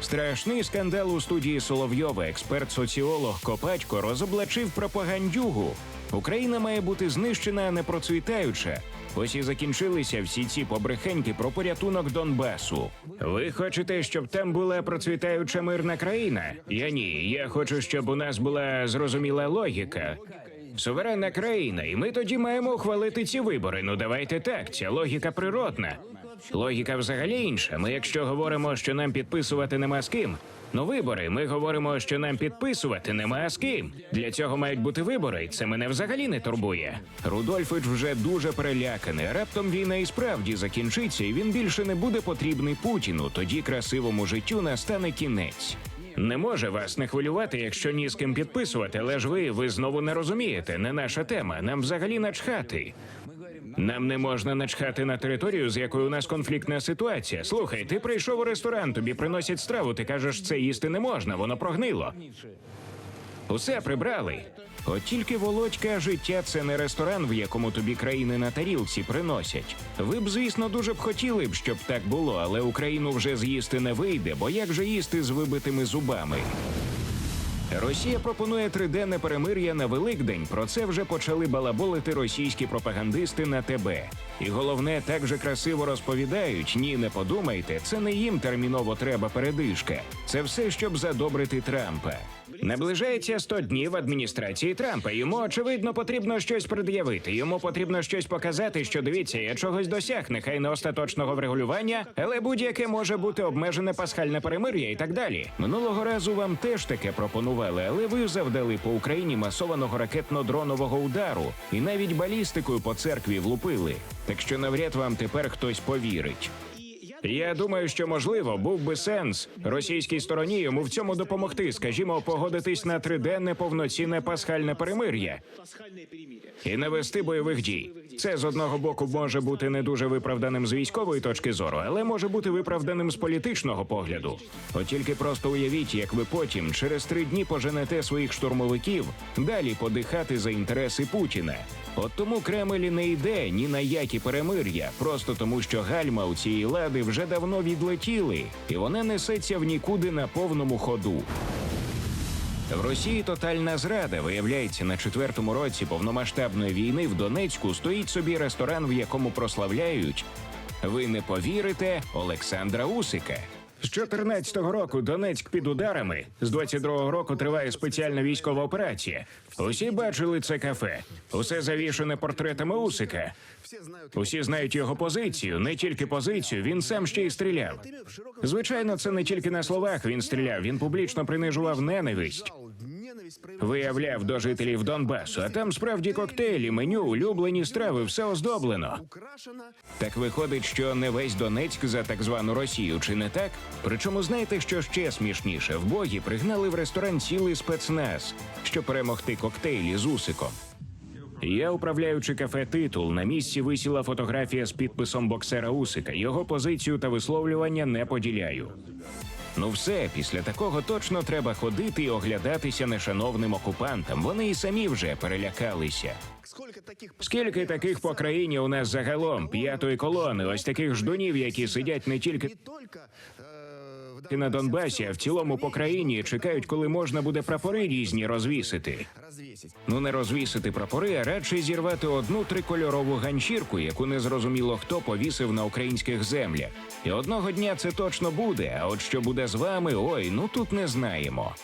Страшний скандал у студії Соловйова. Експерт-соціолог Копатько розоблачив пропагандюгу. Україна має бути знищена, а не процвітаюча. Ось і закінчилися всі ці побрехеньки про порятунок Донбасу. Ви хочете, щоб там була процвітаюча мирна країна? Я ні. Я хочу, щоб у нас була зрозуміла логіка. Суверенна країна, і ми тоді маємо ухвалити ці вибори. Ну давайте так, ця логіка природна. Логіка взагалі інша. Ми, якщо говоримо, що нам підписувати нема з ким. Ну, вибори. Ми говоримо, що нам підписувати нема з ким. Для цього мають бути вибори, і це мене взагалі не турбує. Рудольфич вже дуже переляканий. Раптом війна і справді закінчиться, і він більше не буде потрібний Путіну. Тоді красивому життю настане кінець. Не може вас не хвилювати, якщо ні з ким підписувати, але ж ви, ви знову не розумієте. Не наша тема. Нам взагалі начхати. Нам не можна начхати на територію, з якою у нас конфліктна ситуація. Слухай, ти прийшов у ресторан, тобі приносять страву. Ти кажеш, це їсти не можна, воно прогнило. Усе прибрали. От тільки Володька, життя це не ресторан, в якому тобі країни на тарілці приносять. Ви б, звісно, дуже б хотіли б, щоб так було, але Україну вже з'їсти не вийде, бо як же їсти з вибитими зубами? Росія пропонує триденне перемир'я на Великдень. Про це вже почали балаболити російські пропагандисти на ТБ. І головне, так же красиво розповідають: ні, не подумайте, це не їм терміново треба передишка. Це все, щоб задобрити Трампа. Наближається 100 днів адміністрації Трампа. Йому очевидно потрібно щось пред'явити. Йому потрібно щось показати, що дивіться, я чогось досяг, нехай не остаточного врегулювання, але будь-яке може бути обмежене пасхальне перемир'я і так далі. Минулого разу вам теж таке пропонували, але ви завдали по Україні масованого ракетно-дронового удару і навіть балістикою по церкві влупили. Так що навряд вам тепер хтось повірить. Я думаю, що можливо був би сенс російській стороні йому в цьому допомогти, скажімо, погодитись на триденне повноцінне пасхальне перемир'я і не вести бойових дій. Це з одного боку може бути не дуже виправданим з військової точки зору, але може бути виправданим з політичного погляду. От тільки просто уявіть, як ви потім через три дні поженете своїх штурмовиків далі подихати за інтереси Путіна. От тому Кремль не йде ні на які перемир'я, просто тому, що гальма у цієї лади вже давно відлетіли, і вона несеться в нікуди на повному ходу. В Росії тотальна зрада виявляється на четвертому році повномасштабної війни в Донецьку стоїть собі ресторан, в якому прославляють. Ви не повірите Олександра Усика. З 14-го року Донецьк під ударами. З 22-го року триває спеціальна військова операція. Усі бачили це кафе. Усе завішане портретами Усика. Усі знають його позицію, не тільки позицію, він сам ще й стріляв. Звичайно, це не тільки на словах він стріляв, він публічно принижував ненависть. Виявляв до жителів Донбасу, а там справді коктейлі, меню, улюблені страви, все оздоблено. Так виходить, що не весь Донецьк за так звану Росію, чи не так? Причому знаєте, що ще смішніше? В богі пригнали в ресторан цілий спецназ, щоб перемогти коктейлі з усиком. Я, управляючи кафе титул, на місці висіла фотографія з підписом боксера Усика. Його позицію та висловлювання не поділяю. Ну все, після такого точно треба ходити і оглядатися нешановним окупантам. Вони і самі вже перелякалися. Скільки таких по країні у нас загалом п'ятої колони, ось таких ждунів, які сидять не тільки э, на Донбасі, а в цілому по країні чекають, коли можна буде прапори різні розвісити. Ну не розвісити прапори, а радше зірвати одну трикольорову ганчірку, яку незрозуміло хто повісив на українських землях. І одного дня це точно буде. А от що буде з вами, ой, ну тут не знаємо.